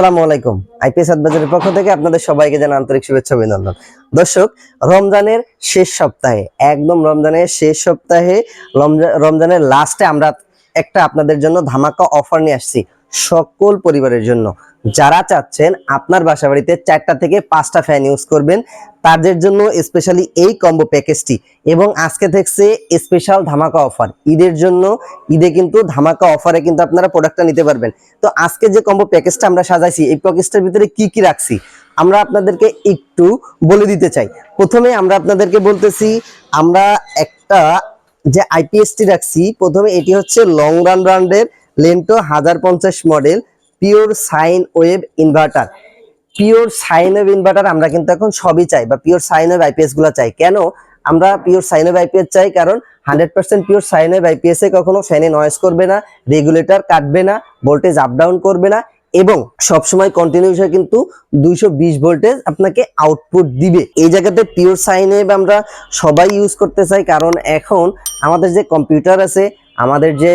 আসসালামু আলাইকুম। আইপিএস আদবাজারের পক্ষ থেকে আপনাদের সবাইকে জানা আন্তরিক শুভেচ্ছা, অভিনন্দন। দর্শক, রমজানের শেষ সপ্তাহে, একদম রমজানের শেষ সপ্তাহে, রমজা- রমজানের লাস্টে আমরা একটা আপনাদের জন্য ধামাকা অফার নিয়ে আসছি সকল পরিবারের জন্য। যারা চাচ্ছেন আপনার বাসা বাড়িতে চারটা থেকে পাঁচটা ফ্যান ইউজ করবেন, তাদের জন্য স্পেশালি এই কম্বো প্যাকেজটি এবং আজকে থাকছে স্পেশাল ধামাকা অফার ঈদের জন্য, ঈদে কিন্তু ধামাকা অফারে কিন্তু আপনারা প্রোডাক্টটা নিতে পারবেন। তো আজকে যে কম্বো প্যাকেজটা আমরা সাজাইছি, এই প্যাকেজটার ভিতরে কি কি রাখছি? আমরা আপনাদেরকে একটু বলে দিতে চাই। প্রথমে আমরা আপনাদেরকে বলতেছি, আমরা একটা যে আইপিএসটি রাখছি, প্রথমে এটি হচ্ছে লং রান ব্র্যান্ডের লেন্টো হাজার পঞ্চাশ model pure sine wave inverter. Pure sine wave inverter আমরা কিন্তু এখন সবই চাই বা পিওর সাইন ওয়েভ আইপিএসগুলো চাই। কেন? আমরা পিওর সাইন ওয়েভ আইপিএস চাই কারণ hundred percent pure sine wave IPS এ কখনো ফ্যানে নয়েজ করবে না রেগুলেটর কাটবে না ভোল্টেজ আপ ডাউন করবে না এবং সবসময় কন্টিনিউস কিন্তু দুইশো বিশ ভোল্টেজ আপনাকে আউটপুট দিবে। এই জায়গাতে পিওর সাইন ওয়েভ আমরা সবাই ইউজ করতে চাই কারণ এখন আমাদের যে কম্পিউটার আছে, আমাদের যে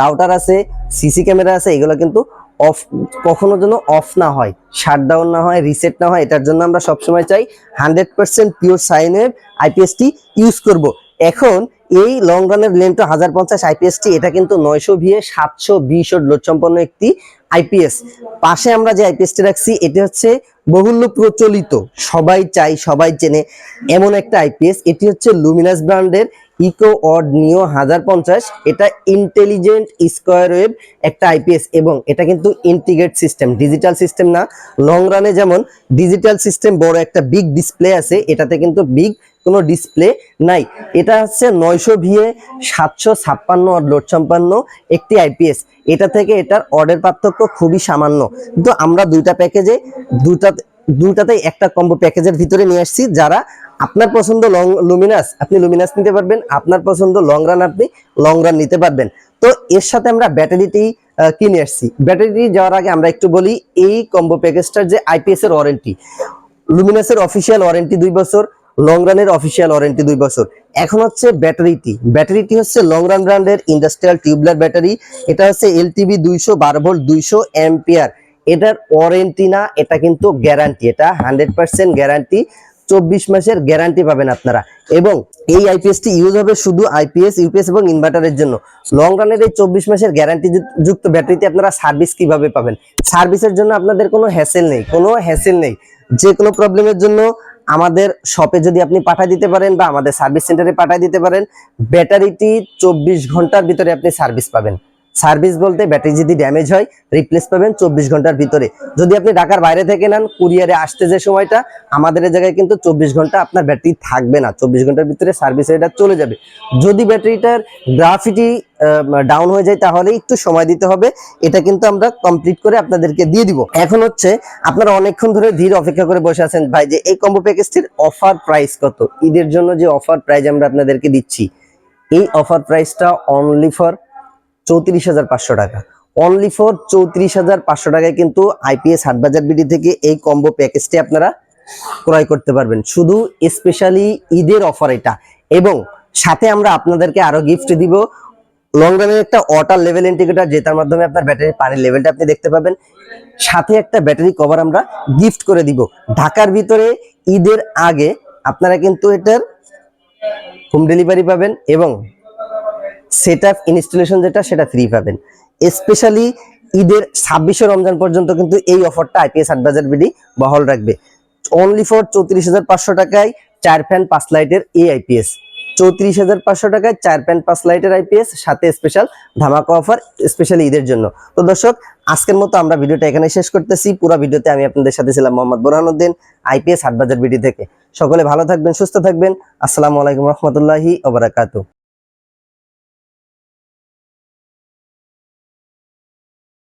রাউটার আছে সিসি ক্যামেরা আছে, এগুলো কিন্তু অফ কখনো যেন অফ না হয় শাটডাউন না হয় রিসেট না হয়, এটার জন্য আমরা সবসময় চাই হান্ড্রেড পার্সেন্ট পিওর সাইনের আইপিএসটি ইউজ করব। এখন এই লং রানের লেন্টো হাজার পঞ্চাশ আইপিএসটি এটা কিন্তু নয়শো ভিএ, সাতশো বিশ লোড সম্পন্ন একটি আইপিএস পাশে আমরা যে আইপিএসটি রাখছি, এটা হচ্ছে বহুল্য প্রচলিত, সবাই চাই সবাই চেনে এমন একটা আইপিএস এটি হচ্ছে লুমিনাস ব্র্যান্ডের ইকো অড নিও হাজার পঞ্চাশ, এটা ইন্টেলিজেন্ট স্কোয়ার ওয়েভ একটা আইপিএস এবং এটা কিন্তু ইন্টিগ্রেট সিস্টেম ডিজিটাল সিস্টেম না। লং রানে যেমন ডিজিটাল সিস্টেম বড় একটা বিগ ডিসপ্লে আছে, এটাতে কিন্তু বিগ কোনো ডিসপ্লে নাই। এটা হচ্ছে নয়শো ভিএ সাতশো ছাপ্পান্ন অড লোড সম্পন্ন একটি আইপিএস এটা থেকে এটার অর্ডার পার্থক্য খুবই সামান্য। কিন্তু আমরা দুইটা প্যাকেজে দুটা দুটাতেই একটা কম্বো প্যাকেজের ভিতরে নিয়ে আসছি। যারা আপনার পছন্দ লং লুমিনাস আপনি লুমিনাস নিতে পারবেন, আপনার পছন্দ লং রান আপনি লং রান নিতে পারবেন। তো এর সাথে আমরা ব্যাটারিটি কিনে আসছি? ব্যাটারিটি যাওয়ার আগে আমরা একটু বলি, এই কম্বো প্যাকেজটার যে আইপিএস এর ওয়ারেন্টি লুমিনাসের অফিসিয়াল ওয়ারেন্টি দুই বছর লং রানের অফিসিয়াল ওয়ারেন্টি দুই বছর। এখন হচ্ছে ব্যাটারিটি ব্যাটারিটি হচ্ছে লং রান ব্র্যান্ডের ইন্ডাস্ট্রিয়াল টিউবলার ব্যাটারি এটা হচ্ছে এলটিবি দুইশো বারো ভোল্ট দুইশো এম্পিয়ার এটার ওয়ারেন্টি না, এটা কিন্তু গ্যারান্টি এটা হান্ড্রেড পার্সেন্ট গ্যারান্টি চব্বিশ মাসের গ্যারান্টি পাবেন আপনারা। এবং এই আইপিএসটি ইউজ হবে শুধু আইপিএস ইউপিএস এবং ইনভার্টারের জন্য। লং রানের এই চব্বিশ মাসের গ্যারান্টি যুক্ত ব্যাটারিতে আপনারা সার্ভিস কীভাবে পাবেন? সার্ভিসের জন্য আপনাদের কোনো হ্যাসেল নেই, কোনো হ্যাসেল নেই। যে কোনো প্রবলেমের জন্য আমাদের শপে যদি আপনি পাঠিয়ে দিতে পারেন বা আমাদের সার্ভিস সেন্টারে পাঠিয়ে দিতে পারেন, ব্যাটারিটি চব্বিশ ঘণ্টার ভিতরে আপনি সার্ভিস পাবেন। সার্ভিস বলতে ব্যাটারি যদি ড্যামেজ হয় রিপ্লেস পাবেন চব্বিশ ঘণ্টার ভিতরে। যদি আপনি ঢাকার বাইরে থেকে নেন, কুরিয়ারে আসতে যে সময়টা, আমাদের জায়গায় কিন্তু চব্বিশ ঘণ্টা আপনার ব্যাটারি থাকবে না। চব্বিশ ঘণ্টার ভিতরে সার্ভিস এটা চলে যাবে। যদি ব্যাটারিটার গ্রাফিটি ডাউন হয়ে যায়, তাহলে একটু সময় দিতে হবে। এটা কিন্তু আমরা কমপ্লিট করে আপনাদেরকে দিয়ে দিব। এখন হচ্ছে, আপনারা অনেকক্ষণ ধরে ধীর অপেক্ষা করে বসে আছেন। ভাই, যে এই কম্বো প্যাকেজটির অফার প্রাইস কত? ঈদের জন্য যে অফার প্রাইস আমরা আপনাদেরকে দিচ্ছি, এই অফার প্রাইসটা অনলি ফর চৌত্রিশ হাজার পাঁচশো টাকা। অনলি ফর চৌত্রিশ হাজার পাঁচশো টাকায় কিন্তু আইপিএস হাটবাজার বিডি থেকে এই কম্বো প্যাকেজটি আপনারা ক্রয় করতে পারবেন। শুধু স্পেশালি ঈদের অফার এটা। এবং সাথে আমরা আপনাদেরকে আরও গিফট দিব। লং রানের একটা ওয়াটার লেভেল ইন্ডিকেটর যেটার মাধ্যমে আপনার ব্যাটারি পানির লেভেলটা আপনি দেখতে পাবেন। সাথে একটা ব্যাটারি কভার আমরা গিফট করে দিব। ঢাকার ভিতরে ঈদের আগে আপনারা কিন্তু এটার হোম ডেলিভারি পাবেন এবং সেট আপ ইনস্টলেশন যেটা, সেটা ফ্রি পাবেন। স্পেশালি ঈদের ছাব্বিশে রমজান পর্যন্ত কিন্তু এই অফারটা আইপিএস হাটবাজার বিডি বহাল রাখবে। অনলি ফর চৌত্রিশ হাজার পাঁচশো টাকায় চার ফ্যান পাঁচ লাইটের এই আইপিএস চৌত্রিশ হাজার পাঁচশো টাকায় চার প্যান্ট পাঁচ লাইটের আইপিএস সাথে স্পেশাল ধামাকা অফার স্পেশালি ঈদের জন্য। তো দর্শক, আজকের মতো আমরা ভিডিওটা এখানে শেষ করতেছি। পুরো ভিডিওতে আমি আপনাদের সাথে ছিলাম মোহাম্মদ বোরহানুদ্দিন আইপিএস হাটবাজার বিডি থেকে। সকলে ভালো থাকবেন, সুস্থ থাকবেন। আসসালামু আলাইকুম রহমতুল্লাহি ওবরাকাতু